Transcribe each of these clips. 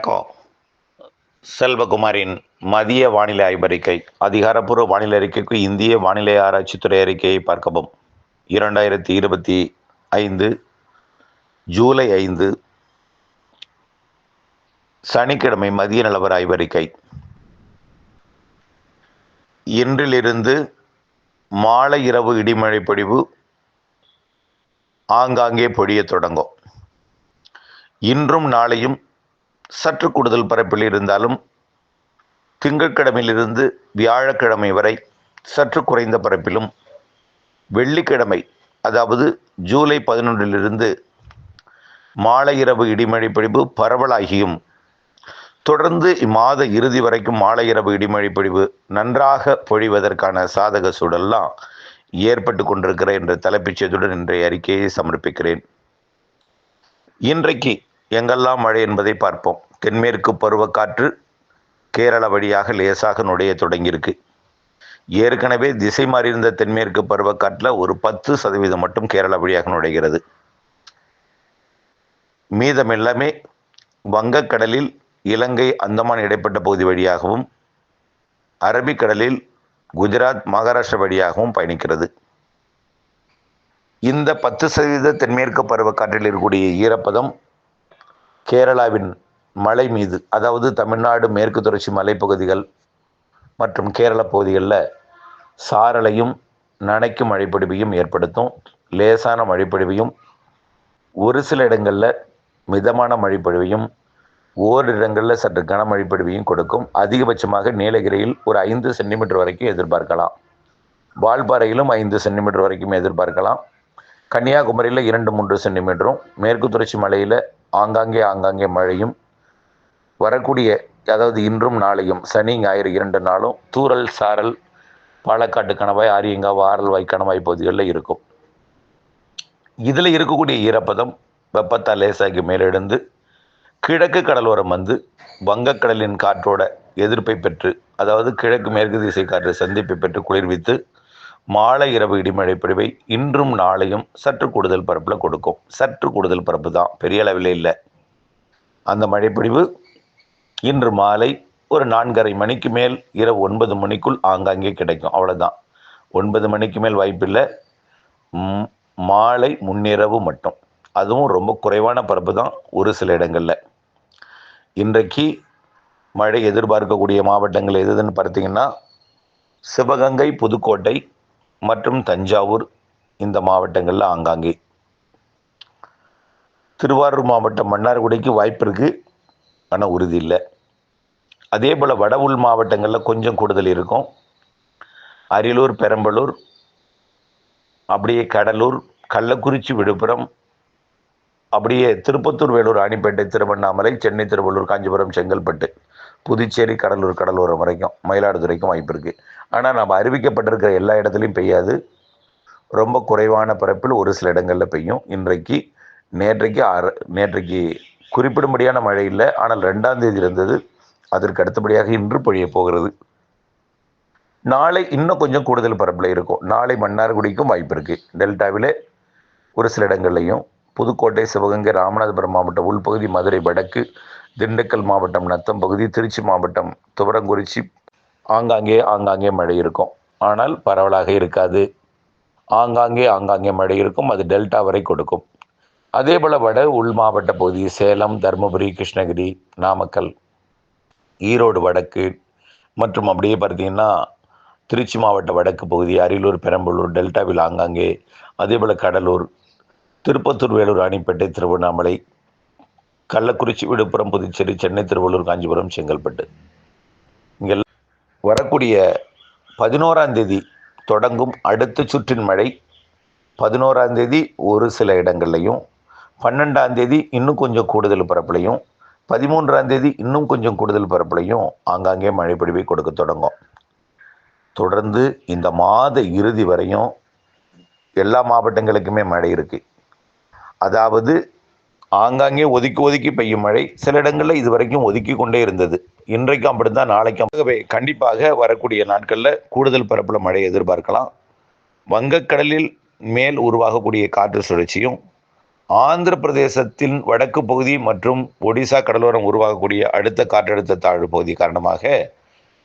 வணக்கம். செல்வகுமாரின் மதிய வானிலை ஆய்வறிக்கை அதிகாரப்பூர்வ வானிலை அறிக்கைக்கு இந்திய வானிலை ஆராய்ச்சித்துறை அறிக்கையை பார்க்கவும். இரண்டாயிரத்தி இருபத்தி ஐந்து ஜூலை ஐந்து சனிக்கிழமை மதிய நிலவர ஆய்வறிக்கை. இன்றிலிருந்து மாலை இரவு இடிமழை பொழிவு ஆங்காங்கே பொழியத் தொடங்கும். இன்றும் நாளையும் சற்று கூடுதல் பரப்பில் இருந்தாலும் திங்கட்கிழமையிலிருந்து வியாழக்கிழமை வரை சற்று குறைந்த பரப்பிலும் வெள்ளிக்கிழமை அதாவது ஜூலை பதினொன்றிலிருந்து மாலை இரவு இடிமழை பொழிவு பரவலாகியும் தொடர்ந்து இம்மாத இறுதி வரைக்கும் மாலை இரவு இடிமழை பொழிவு நன்றாக பொழிவதற்கான சாதக சூழல்லாம் ஏற்பட்டு கொண்டிருக்கிற என்ற தலைப்புச் செய்தியுடன் இன்றைய அறிக்கையை சமர்ப்பிக்கிறேன். இன்றைக்கு எங்கெல்லாம் மழை என்பதை பார்ப்போம். தென்மேற்கு பருவக்காற்று கேரள வழியாக லேசாக நுழைய தொடங்கியிருக்கு. ஏற்கனவே திசை மாறியிருந்த தென்மேற்கு பருவக்காற்றில் ஒரு பத்து சதவீதம் மட்டும் கேரள வழியாக நுழைகிறது. மீதம் எல்லாமே வங்கக்கடலில் இலங்கை அந்தமான் இடைப்பட்ட பகுதி வழியாகவும் அரபிக்கடலில் குஜராத் மகாராஷ்டிரா வழியாகவும் பயணிக்கிறது. இந்த பத்து சதவீத தென்மேற்கு பருவக்காற்றில் இருக்கக்கூடிய ஈரப்பதம் கேரளாவின் மலை மீது அதாவது தமிழ்நாடு மேற்கு தொடர்ச்சி மலைப்பகுதிகள் மற்றும் கேரள பகுதிகளில் சாரலையும் நனைக்கும் மழைப்பொழிவையும் ஏற்படுத்தும். லேசான மழைப்பொழிவையும் ஒரு சில இடங்களில் மிதமான மழைப்பொழிவையும் ஓரிடங்களில் சற்று கனமழை பொழிவையும் கொடுக்கும். அதிகபட்சமாக நீலகிரியில் ஒரு ஐந்து சென்டிமீட்டர் வரைக்கும் எதிர்பார்க்கலாம். வால்பாறையிலும் ஐந்து சென்டிமீட்டர் வரைக்கும் எதிர்பார்க்கலாம். கன்னியாகுமரியில் இரண்டு மூன்று சென்டிமீட்டரும் மேற்கு தொடர்ச்சி மலையில் ஆங்காங்கே ஆங்காங்கே மழையும் வரக்கூடிய அதாவது இன்றும் நாளையும் சனி ஞாயிறு இரண்டு நாளும் தூரல் சாரல் பாலக்காட்டு கணவாய் ஆரியங்கா ஆரல்வாய் கணவாய் பகுதிகளில் இருக்கும். இதில் இருக்கக்கூடிய ஈரப்பதம் வெப்பத்தால் லேசாகி மேலெழுந்து கிழக்கு கடலோரம் வந்து வங்கக்கடலின் காற்றோட எதிர்ப்பை பெற்று அதாவது கிழக்கு மேற்கு திசை காற்று சந்திப்பை பெற்று குளிர்வித்து மாலை இரவு இடிமழை பொழிவை இன்றும் நாளையும் சற்று கூடுதல் பரப்பில் கொடுக்கும். சற்று கூடுதல் பரப்பு தான். பெரிய அளவில் இல்லை. அந்த மழைப்பொழிவு இன்று மாலை ஒரு நான்கரை மணிக்கு மேல் இரவு ஒன்பது மணிக்குள் ஆங்காங்கே கிடைக்கும். அவ்வளோதான் ஒன்பது மணிக்கு மேல் வாய்ப்பில்லை மாலை முன்னிரவு மட்டும். அதுவும் ரொம்ப குறைவான பரப்பு தான் ஒரு சில இடங்களில். இன்றைக்கு மழை எதிர்பார்க்கக்கூடிய மாவட்டங்கள் எதுன்னு பார்த்தீங்கன்னா சிவகங்கை புதுக்கோட்டை மற்றும் தஞ்சாவூர் இந்த மாவட்டங்களில் ஆங்காங்கே. திருவாரூர் மாவட்டம் மன்னார்குடிக்கு வாய்ப்பு இருக்குது ஆனால் உறுதி இல்லை. அதே போல் வட உள் மாவட்டங்களில் கொஞ்சம் கூடுதல் இருக்கும். அரியலூர் பெரம்பலூர் அப்படியே கடலூர் கள்ளக்குறிச்சி விழுப்புரம் அப்படியே திருப்பத்தூர் வேலூர் ராணிப்பேட்டை திருவண்ணாமலை சென்னை திருவள்ளூர் காஞ்சிபுரம் செங்கல்பட்டு புதுச்சேரி கடலூர் கடலூரம் வரைக்கும் மயிலாடுதுறைக்கும் வாய்ப்பு இருக்குது ஆனால் நம்ம அறிவிக்கப்பட்டிருக்கிற எல்லா இடத்துலையும் பெய்யாது. ரொம்ப குறைவான பரப்பில் ஒரு சில இடங்களில் பெய்யும். இன்றைக்கு நேற்றைக்கு ஆறு நேற்றைக்கு குறிப்பிடும்படியான மழை இல்லை. ஆனால் ரெண்டாம் தேதி இருந்தது. அதற்கு அடுத்தபடியாக இன்று பொழிய போகிறது. நாளை இன்னும் கொஞ்சம் கூடுதல் பரப்பில் இருக்கும். நாளை மன்னார்குடிக்கும் வாய்ப்பு இருக்குது டெல்டாவில் ஒரு சில இடங்கள்லையும். புதுக்கோட்டை சிவகங்கை ராமநாதபுரம் மாவட்டம் உள்பகுதி மதுரை வடக்கு திண்டுக்கல் மாவட்டம் நத்தம் பகுதி திருச்சி மாவட்டம் துவரங்குறிச்சி ஆங்காங்கே ஆங்காங்கே மழை இருக்கும். ஆனால் பரவலாக இருக்காது. ஆங்காங்கே ஆங்காங்கே மழை இருக்கும். அது டெல்டா வரை கொடுக்கும். அதே போல் வட உள் மாவட்ட பகுதி சேலம் தருமபுரி கிருஷ்ணகிரி நாமக்கல் ஈரோடு வடக்கு மற்றும் அப்படியே பார்த்தீங்கன்னா திருச்சி மாவட்ட வடக்கு பகுதி அரியலூர் பெரம்பலூர் டெல்டாவில் ஆங்காங்கே அதே போல் கடலூர் திருப்பத்தூர் வேலூர் ராணிப்பேட்டை திருவண்ணாமலை கள்ளக்குறிச்சி விழுப்புரம் புதுச்சேரி சென்னை திருவள்ளூர் காஞ்சிபுரம் செங்கல்பட்டு. இங்கே வரக்கூடிய பதினோராம் தேதி தொடங்கும் அடுத்த சுற்றின் மழை. பதினோராம் தேதி ஒரு சில இடங்கள்லையும் பன்னெண்டாம் தேதி இன்னும் கொஞ்சம் கூடுதல் பரப்புலையும் பதிமூன்றாம் தேதி இன்னும் கொஞ்சம் கூடுதல் பரப்புலையும் ஆங்காங்கே மழை பொழிவை கொடுக்க தொடங்கும். தொடர்ந்து இந்த மாத இறுதி வரையும் எல்லா மாவட்டங்களுக்குமே மழை இருக்குது அதாவது ஆங்காங்கே ஒதுக்கி ஒதுக்கி பெய்யும் மழை சில இடங்களில் இது வரைக்கும் ஒதுக்கி கொண்டே இருந்தது. இன்றைக்கும் அப்படித்தான் நாளைக்கும் ஆகவே கண்டிப்பாக வரக்கூடிய நாட்களில் கூடுதல் பரப்பில் மழை எதிர்பார்க்கலாம். வங்கக்கடலில் மேல் உருவாகக்கூடிய காற்று சுழற்சியும் ஆந்திர பிரதேசத்தின் வடக்கு பகுதி மற்றும் ஒடிசா கடலோரம் உருவாகக்கூடிய அடுத்த காற்றழுத்த தாழ்வு பகுதி காரணமாக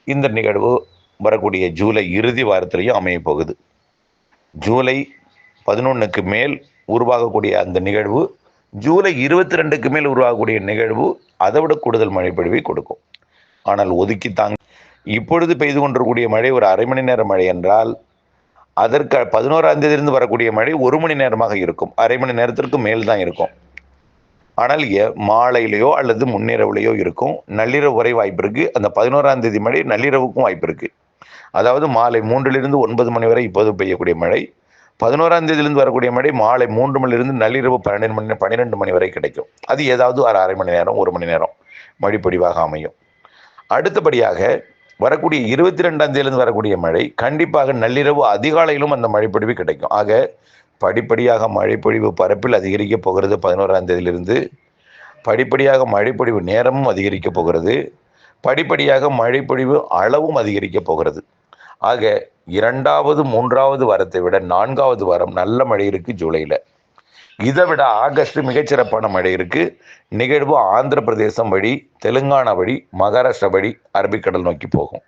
இந்த நிகழ்வு வரக்கூடிய ஜூலை இறுதி வாரத்திலையும் அமைய போகுது. ஜூலை பதினொன்றுக்கு மேல் உருவாகக்கூடிய அந்த நிகழ்வு ஜூலை இருபத்தி ரெண்டுக்கு மேல் உருவாகக்கூடிய நிகழ்வு அதை விட கூடுதல் மழைப்பொழிவை கொடுக்கும். ஆனால் ஒதுக்கி தாங்க இப்பொழுது பெய்து கொண்டிருக்கக்கூடிய மழை ஒரு அரை மணி நேர மழை என்றால் அதற்கு பதினோராம் தேதியிலிருந்து வரக்கூடிய மழை ஒரு மணி நேரமாக இருக்கும். அரை மணி நேரத்திற்கு மேல் தான் இருக்கும். ஆனால் மாலையிலேயோ அல்லது முன்னிரவுலையோ இருக்கும். நள்ளிரவு வரை வாய்ப்பு இருக்கு. அந்த பதினோராம் தேதி மழை நள்ளிரவுக்கும் வாய்ப்பு இருக்கு. அதாவது மாலை மூன்றிலிருந்து ஒன்பது மணி வரை இப்போது பெய்யக்கூடிய மழை. பதினோராம் தேதியிலிருந்து வரக்கூடிய மழை மாலை மூன்று மணிலிருந்து நள்ளிரவு பன்னெண்டு மணி பன்னிரெண்டு மணி வரை கிடைக்கும். அது ஏதாவது ஒரு அரை மணி நேரம் ஒரு மணி நேரம் மழைப்பொழிவாக அமையும். அடுத்தபடியாக வரக்கூடிய இருபத்தி ரெண்டாம் தேதியிலிருந்து வரக்கூடிய மழை கண்டிப்பாக நள்ளிரவு அதிகாலையிலும் அந்த மழைப்பொழிவு கிடைக்கும். ஆக படிப்படியாக மழைப்பொழிவு பரப்பில் அதிகரிக்கப் போகிறது பதினோராம் தேதியிலிருந்து. படிப்படியாக மழைப்பொழிவு நேரமும் அதிகரிக்கப் போகிறது. படிப்படியாக மழைப்பொழிவு அளவும் அதிகரிக்கப் போகிறது. ஆக இரண்டாவது மூன்றாவது வாரத்தை விட நான்காவது வாரம் நல்ல மழை இருக்குது ஜூலையில். இதை விட ஆகஸ்ட் மிகச்சிறப்பான மழை இருக்கு. நிகழ்வு ஆந்திர பிரதேசம் வழி தெலுங்கானா வழி மகாராஷ்டிரா வழி அரபிக்கடல் நோக்கி போகும்.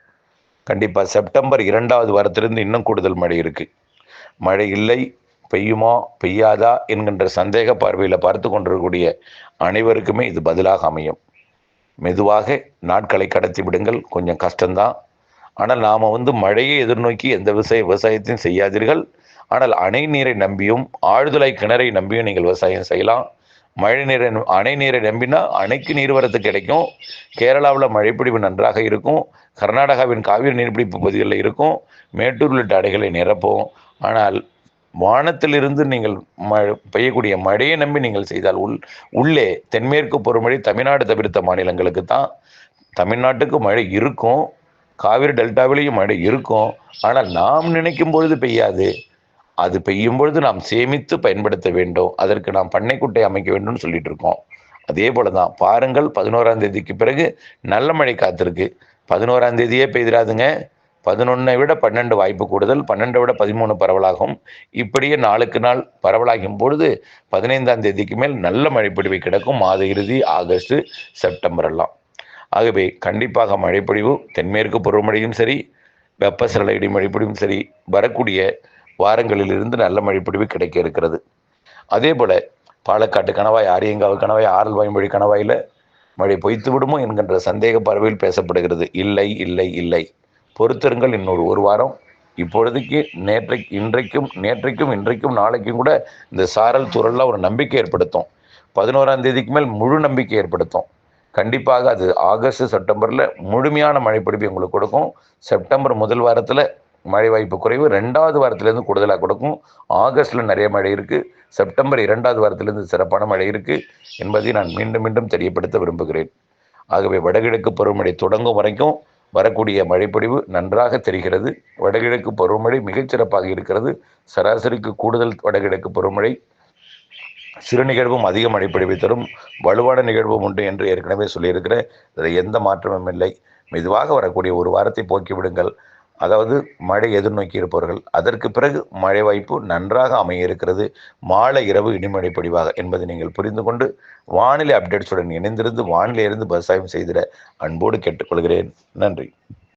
கண்டிப்பாக செப்டம்பர் இரண்டாவது வாரத்திலிருந்து இன்னும் கூடுதல் மழை இருக்கு. மழை இல்லை பெய்யுமா பெய்யாதா என்கின்ற சந்தேக பார்வையில் பார்த்து கொண்டிருக்கக்கூடிய அனைவருக்குமே இது பதிலாக அமையும். மெதுவாக நாட்களை கடத்தி விடுங்கள் கொஞ்சம் கஷ்டம்தான். ஆனால் நாம் வந்து மழையை எதிர்நோக்கி எந்த விவசாய விவசாயத்தையும் செய்யாதீர்கள். ஆனால் அணை நீரை நம்பியும் ஆழ்துளை கிணறை நம்பியும் நீங்கள் விவசாயம் செய்யலாம். மழை நீரை அணை நீரை நம்பினா அணைக்கு நீர்வரத்து கிடைக்கும். கேரளாவில் மழைப்பிடிப்பு நன்றாக இருக்கும். கர்நாடகாவின் காவிரி நீர்பிடிப்பு பகுதிகளில் இருக்கும். மேட்டூர் உள்ளிட்ட அடைகளை நிரப்போம். ஆனால் வானத்திலிருந்து நீங்கள் ம பெய்யக்கூடிய மழையை நம்பி நீங்கள் செய்தால் உள் உள்ளே தென்மேற்கு பொறுமழை தமிழ்நாடு தவிர்த்த மாநிலங்களுக்கு தான். தமிழ்நாட்டுக்கு மழை இருக்கும். காவிரி டெல்டாவிலையும் மழை இருக்கும். ஆனால் நாம் நினைக்கும் பொழுது பெய்யாது. அது பெய்யும் பொழுது நாம் சேமித்து பயன்படுத்த வேண்டும். அதற்கு நாம் பண்ணைக்குட்டை அமைக்க வேண்டும்னு சொல்லிட்டு இருக்கோம். அதே போல தான் பாருங்கள் பதினோராம் தேதிக்கு பிறகு நல்ல மழை காத்திருக்கு. பதினோராம் தேதியே பெய்திராதுங்க. பதினொன்னை விட பன்னெண்டு வாய்ப்பு கூடுதல் பன்னெண்டை விட பதிமூணு பரவலாகும். இப்படியே நாளுக்கு நாள் பரவலாகும் பொழுது பதினைந்தாம் தேதிக்கு மேல் நல்ல மழைப்பொழிவு கிடக்கும். மாத இறுதி ஆகஸ்ட் செப்டம்பர் எல்லாம். ஆகவே கண்டிப்பாக மழைப்பொழிவு தென்மேற்கு பருவமழையும் சரி வெப்பசலன இடி மழைப்பொழிவும் சரி வரக்கூடிய வாரங்களிலிருந்து நல்ல மழைப்பொழிவு கிடைக்க இருக்கிறது. அதே போல் பாலக்காட்டு கணவாய் ஆரியங்காவு கணவாய் ஆரல் வாய்மொழி கணவாயில் மழை பொய்த்து விடுமோ என்கின்ற சந்தேக பறவையில் பேசப்படுகிறது. இல்லை இல்லை இல்லை. பொறுத்திருங்கள் இன்னொரு ஒரு வாரம். இப்பொழுதைக்கு நேற்றைக்கு இன்றைக்கும் நேற்றைக்கும் இன்றைக்கும் நாளைக்கும் கூட இந்த சாரல் துறலாக ஒரு நம்பிக்கை ஏற்படுத்தும். பதினோராம் தேதிக்கு மேல் முழு நம்பிக்கை ஏற்படுத்தும். கண்டிப்பாக அது ஆகஸ்ட் செப்டம்பரில் முழுமையான மழைப்பிடிப்பு எங்களுக்கு கொடுக்கும். செப்டம்பர் முதல் வாரத்தில் மழை வாய்ப்பு குறைவு ரெண்டாவது வாரத்திலேருந்து கூடுதலாக கொடுக்கும். ஆகஸ்டில் நிறைய மழை இருக்குது செப்டம்பர் இரண்டாவது வாரத்திலேருந்து சிறப்பான மழை இருக்குது என்பதை நான் மீண்டும் மீண்டும் தெரியப்படுத்த விரும்புகிறேன். ஆகவே வடகிழக்கு பருவமழை தொடங்கும் வரைக்கும் வரக்கூடிய மழைப்பொழிவு நன்றாக தெரிகிறது. வடகிழக்கு பருவமழை மிகச்சிறப்பாக இருக்கிறது. சராசரிக்கு கூடுதல் வடகிழக்கு பருவமழை. சிறு நிகழ்வும் அதிக மழைப்பொழிவை தரும். வலுவான நிகழ்வும் உண்டு என்று ஏற்கனவே சொல்லியிருக்கிறேன். இதில் எந்த மாற்றமும் இல்லை. மெதுவாக வரக்கூடிய ஒரு வாரத்தை போக்கிவிடுங்கள். அதாவது மழை எதிர்நோக்கி இருப்பவர்கள் அதற்கு பிறகு மழை வாய்ப்பு நன்றாக அமைய இருக்கிறது மாலை இரவு இடிமழை பொழிவாக என்பதை நீங்கள் புரிந்து கொண்டு வானிலை அப்டேட்ஸுடன் இணைந்திருந்து வானிலையிலிருந்து விவசாயம் செய்திட அன்போடு கேட்டுக்கொள்கிறேன். நன்றி.